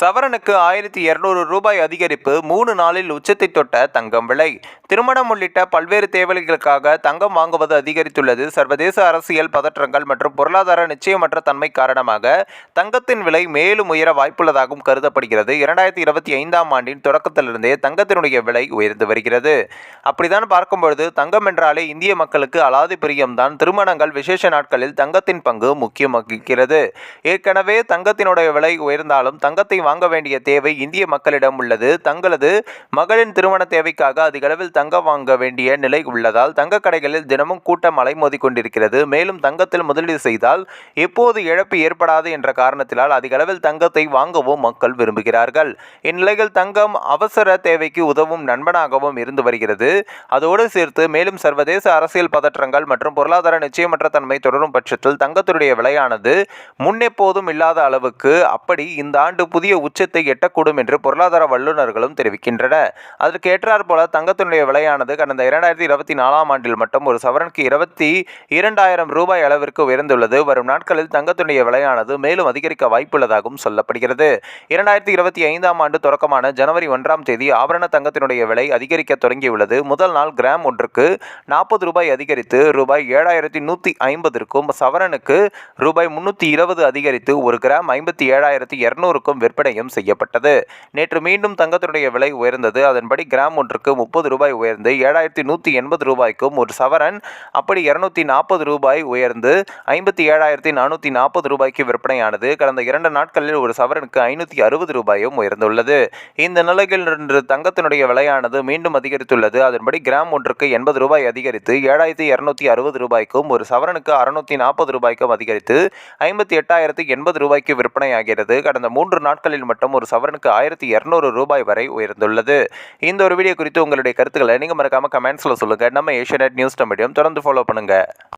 சவரனுக்கு ஆயிரத்தி இருநூறு ரூபாய் அதிகரிப்பு மூணு நாளில் உச்சத்தை தொட்ட தங்கம் விலை. திருமணம் உள்ளிட்ட பல்வேறு தேவைகளுக்காக தங்கம் வாங்குவது அதிகரித்துள்ளது. சர்வதேச அரசியல் பதற்றங்கள் மற்றும் பொருளாதார நிச்சயமற்ற தன்மை காரணமாக தங்கத்தின் விலை மேலும் உயர வாய்ப்புள்ளதாகவும் கருதப்படுகிறது. இரண்டாயிரத்தி இருபத்தி ஐந்தாம் ஆண்டின் தொடக்கத்திலிருந்தே தங்கத்தினுடைய விலை உயர்ந்து வருகிறது. அப்படித்தான் பார்க்கும்பொழுது தங்கம் என்றாலே இந்திய மக்களுக்கு அலாதி பிரியம்தான் திருமணங்கள் விசேஷ நாட்களில் தங்கத்தின் பங்கு முக்கியமாகிறது ஏற்கனவே தங்கத்தினுடைய விலை உயர்ந்தாலும் தங்கத்தை வாங்க வேண்டிய தேவை இந்திய மக்களிடம் உள்ளது. தங்களது மகளின் திருமண தேவைக்காக அதிக அளவில் தங்கம் வாங்க வேண்டிய நிலை உள்ளதால் தங்க கடைகளில் தினமும் கூட்டம் அலைமோதி கொண்டிருக்கிறது. மேலும் தங்கத்தில் முதலீடு செய்தால் எப்போது இழப்பு ஏற்படாது என்ற காரணத்தினால் அதிக அளவில் தங்கத்தை வாங்கவும் மக்கள் விரும்புகிறார்கள். இந்நிலையில் தங்கம் அவசர தேவைக்கு உதவும் நண்பனாகவும் இருந்து வருகிறது. அதோடு சேர்த்து மேலும் சர்வதேச அரசியல் பதற்றங்கள் மற்றும் பொருளாதார நிச்சயமற்ற தன்மை தொடரும் பட்சத்தில் தங்கத்தினுடைய விலையானது முன்னெப்போதும் இல்லாத அளவுக்கு அப்படி இந்த ஆண்டு புதிய உச்சத்தை எட்டக்கூடும் என்று பொருளாதார வல்லுநர்களும் தெரிவிக்கின்றனர். அதற்கு ஏற்றாற் போல தங்கத்தினுடைய விலையானது கடந்த இரண்டாயிரத்தி இருபத்தி நாலாம் ஆண்டில் மட்டும் ஒரு சவரனுக்கு இருபத்தி இரண்டாயிரம் ரூபாய் அளவிற்கு உயர்ந்துள்ளது. வரும் நாட்களில் தங்கத்தினுடைய விலையானது மேலும் அதிகரிக்க வாய்ப்புள்ளதாகவும் சொல்லப்படுகிறது. இரண்டாயிரத்தி இருபத்தி ஐந்தாம் ஆண்டு தொடக்கமான ஜனவரி ஒன்றாம் தேதி ஆபரண தங்கத்தினுடைய விலை அதிகரிக்க தொடங்கியுள்ளது. முதல் நாள் கிராம் ஒன்றுக்கு நாற்பது ரூபாய் அதிகரித்து ரூபாய் ஏழாயிரத்தி நூற்றி ஐம்பதிற்கும் சவரனுக்கு ரூபாய் முன்னூற்றி இருபது அதிகரித்து ஒரு கிராம் ஐம்பத்தி ஏழாயிரத்தி இரநூறுக்கும் நிர்ணயம் செய்யப்பட்டது. நேற்று மீண்டும் தங்கத்தினுடைய விலை உயர்ந்தது. அதன்படி கிராம் ஒன்றுக்கு முப்பது ரூபாய் உயர்ந்து ஏழாயிரத்தி நூற்றி எண்பது ரூபாய்க்கும் ஒரு சவரன் அப்படி இருநூத்தி நாற்பது ரூபாய் உயர்ந்து ஐம்பத்தி ஏழாயிரத்தி நானூற்றி நாற்பது ரூபாய்க்கு விற்பனையானது. கடந்த இரண்டு நாட்களில் ஒரு சவரனுக்கு ஐநூற்றி அறுபது ரூபாயும் உயர்ந்துள்ளது. இந்த நிலையில் இன்று தங்கத்தினுடைய விலையானது மீண்டும் அதிகரித்துள்ளது. அதன்படி கிராம் ஒன்றுக்கு எண்பது ரூபாய் அதிகரித்து ஏழாயிரத்தி இரநூத்தி அறுபது ரூபாய்க்கும் ஒரு சவரனுக்கு அறுநூத்தி நாற்பது ரூபாய்க்கும் அதிகரித்து ஐம்பத்தி எட்டாயிரத்தி எண்பது ரூபாய்க்கு விற்பனையாகிறது. கடந்த மூன்று நாட்களில் மட்டும் ஒரு சவரனுக்கு ஆயிரத்தி இரநூறு ரூபாய் வரை உயர்ந்துள்ளது. இந்த ஒரு வீடியோ குறித்து உங்களுடைய கருத்துக்களை நீங்கள் மறக்காம கமெண்ட்ஸில் சொல்லுங்கள் நம்ம ஏஷியநெட் நியூஸ் மீடியம் தொடர்ந்து ஃபாலோ பண்ணுங்கள்